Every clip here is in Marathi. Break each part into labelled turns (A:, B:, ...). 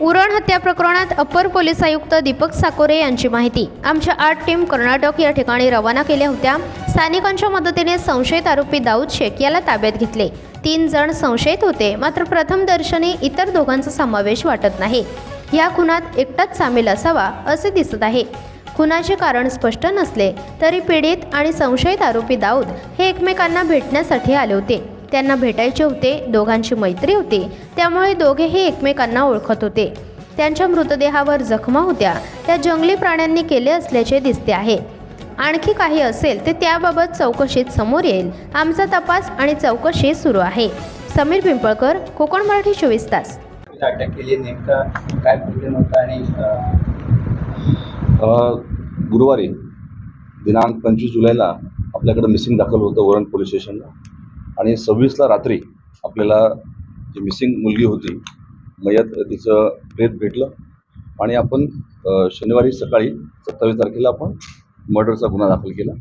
A: उरण हत्या प्रकरणात अपर पोलीस आयुक्त दीपक साकोरे यांची माहिती. आमच्या आठ टीम कर्नाटक या ठिकाणी रवाना केल्या होत्या. स्थानिकांच्या मदतीने संशयित आरोपी दाऊद शेख याला ताब्यात घेतले. तीन जण संशयित होते मात्र प्रथम दर्शनी इतर दोघांचा समावेश वाटत नाही. या खुनात एकटाच सामील असावा असे दिसत आहे. खुनाचे कारण स्पष्ट नसले तरी पीडित आणि संशयित आरोपी दाऊद हे एकमेकांना भेटण्यासाठी आले होते. त्यांना भेटायचे होते दोघांची मैत्री होती. त्यामुळे दोघेही एकमेकांना ओळखत होते. त्यांच्या मृतदेहावर जखमा होत्या. त्या जंगली प्राण्यांनी केले असल्याचे दिसते आहे. आणखी काही असेल ते त्याबाबत चौकशीत समोर येईल. आमचा तपास आणि चौकशी सुरू आहे. समीर पिंपळकर कोकण मराठी चोवीस तास.
B: अटॅक केली नेमका काय प्रॉब्लेम होता आणि अं,
C: अ, गुरुवारी दिनांक पंचवीस जुलैला आपल्याकडं मिसिंग दाखल होतं वरण पोलीस स्टेशनला. आणि सव्वीसला रात्री आपल्याला जी मिसिंग मुलगी होती मयत तिचं प्रेत भेटलं. आणि आपण शनिवारी सकाळी सत्तावीस तारखेला आपण मर्डरचा गुन्हा दाखल केला.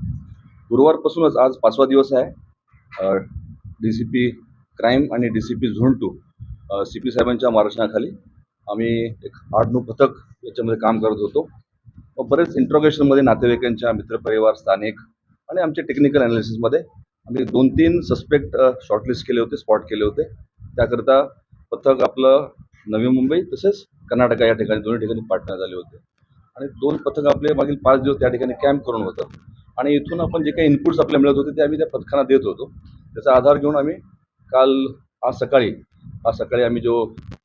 C: गुरुवारपासूनच आज पाचवा दिवस आहे. डी सी पी क्राईम आणि D C P zone two C P साहेबांच्या मार्गदर्शनाखाली आम्ही एक आठ नऊ पथक याच्यामध्ये काम करत होतो. व बरेच इंट्रोगेशनमध्ये नातेवाईकांच्या मित्रपरिवार स्थानिक आणि आमच्या टेक्निकल ॲनालिसिसमध्ये आम्ही दोन तीन सस्पेक्ट शॉर्टलिस्ट केले होते स्पॉट केले होते. त्याकरता पथक आपलं नवी मुंबई तसेच कर्नाटका या ठिकाणी दोन्ही ठिकाणी पाठवण्यात आले होते. आणि दोन पथक आपले मागील पाच दिवस त्या ठिकाणी कॅम्प करून होतं. आणि इथून आपण जे काही इनपुट्स आपल्या मिळत होते ते आम्ही त्या पथकांना देत होतो. त्याचा आधार घेऊन आम्ही काल आज सकाळी आज सकाळी आम्ही जो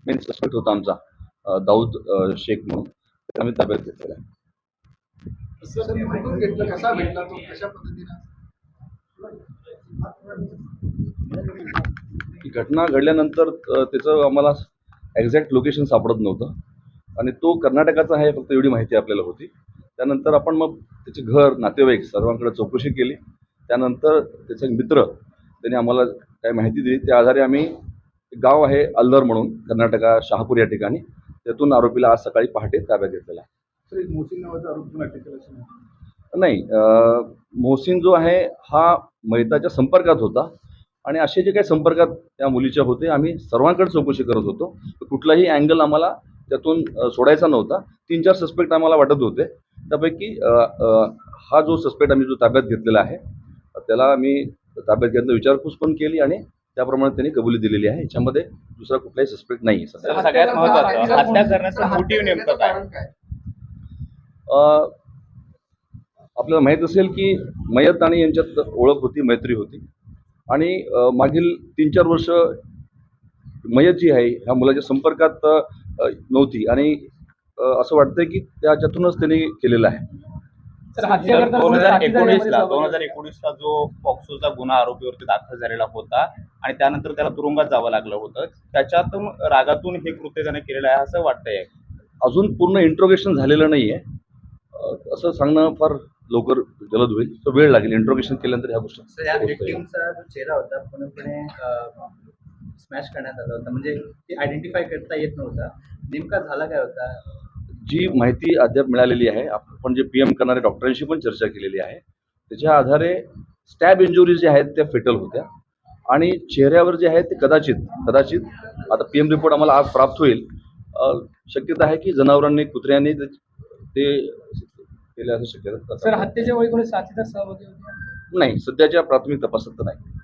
C: मेन सस्पेक्ट होता आमचा दाऊद शेख म्हणून आम्ही ताब्यात घेतलेला आहे. घटना घडल्यानंतर त्याचं आम्हाला एक्झॅक्ट लोकेशन सापडत नव्हतं. आणि तो कर्नाटकाचा आहे फक्त एवढी माहिती आपल्याला होती. त्यानंतर आपण मग त्याचे घर नातेवाईक सर्वांकडे चौकशी केली. त्यानंतर त्याचे मित्र त्याने आम्हाला काय माहिती दिली. त्या आधारे आम्ही एक गाव आहे अल्लर म्हणून कर्नाटका शहापूर या ठिकाणी. त्यातून आरोपीला आज सकाळी पहाटे ताब्यात घेतलेला आहे. नाही मोहसिन जो आहे हा मैताच्या संपर्कात होता. आणि असे जे काही संपर्कात त्या मुलीच्या होते आम्ही सर्वांकडे चौकशी करत होतो. तर कुठलाही अँगल आम्हाला त्यातून सोडायचा नव्हता. तीन चार सस्पेक्ट आम्हाला वाटत होते. त्यापैकी हा जो सस्पेक्ट आम्ही जो ताब्यात घेतलेला आहे त्याला आम्ही ताब्यात घेतलं विचारपूस पण केली आणि त्याप्रमाणे त्यांनी कबुली दिलेली आहे. याच्यामध्ये दुसरा कुठलाही सस्पेक्ट नाही
B: सगळ्यात महत्त्वाचं, हत्या करण्याचं मोटिव्ह नेमकं काय?
C: आपल्याला माहीत असेल की मयत आणि यांच्यात ओळख होती मैत्री होती. आणि मागील तीन चार वर्ष मयत जी आहे ह्या मुलाच्या संपर्कात नव्हती. आणि असं वाटतंय की त्याच्यातूनच त्यांनी केलेलं आहे.
B: दोन हजार एकोणीसला दोन हजार एकोणीसला जो पॉक्सोचा गुन्हा आरोपीवरती दाखल झालेला होता आणि त्यानंतर त्याला तुरुंगात जावं लागलं होतं त्याच्यातून रागातून हे कृत्य त्याने केलेलं आहे असं वाटतंय.
C: अजून पूर्ण इंट्रोगेशन झालेलं नाही आहे असं सांगणं फार लवकर जलद होईल. तो वेळ लागेल. इंट्रोगेशन केल्यानंतर ह्या गोष्टी
D: जो चेहरा होता पूर्णपणे स्मॅश करण्यात आला होता. म्हणजे ते आयडेंटिफाय करता येत नव्हता. नेमका झाला काय होता?
C: जी माहिती अद्याप मिळालेली आहे आपण जे पी एम करणाऱ्या डॉक्टरांशी पण चर्चा केलेली आहे त्याच्या आधारे स्टॅब इंजुरीज ज्या आहेत त्या फेटल होत्या. आणि चेहऱ्यावर जे आहे ते कदाचित कदाचित आता पी एम रिपोर्ट आम्हाला आज प्राप्त होईल. शक्यता आहे की जनावरांनी कुत्र्यांनी ते ते केले असं शक्यता
E: सर हत्येच्या वेळी कोणी साथीदार सहभागी होते?
C: नाही सध्याच्या प्राथमिक तपासात तर नाही.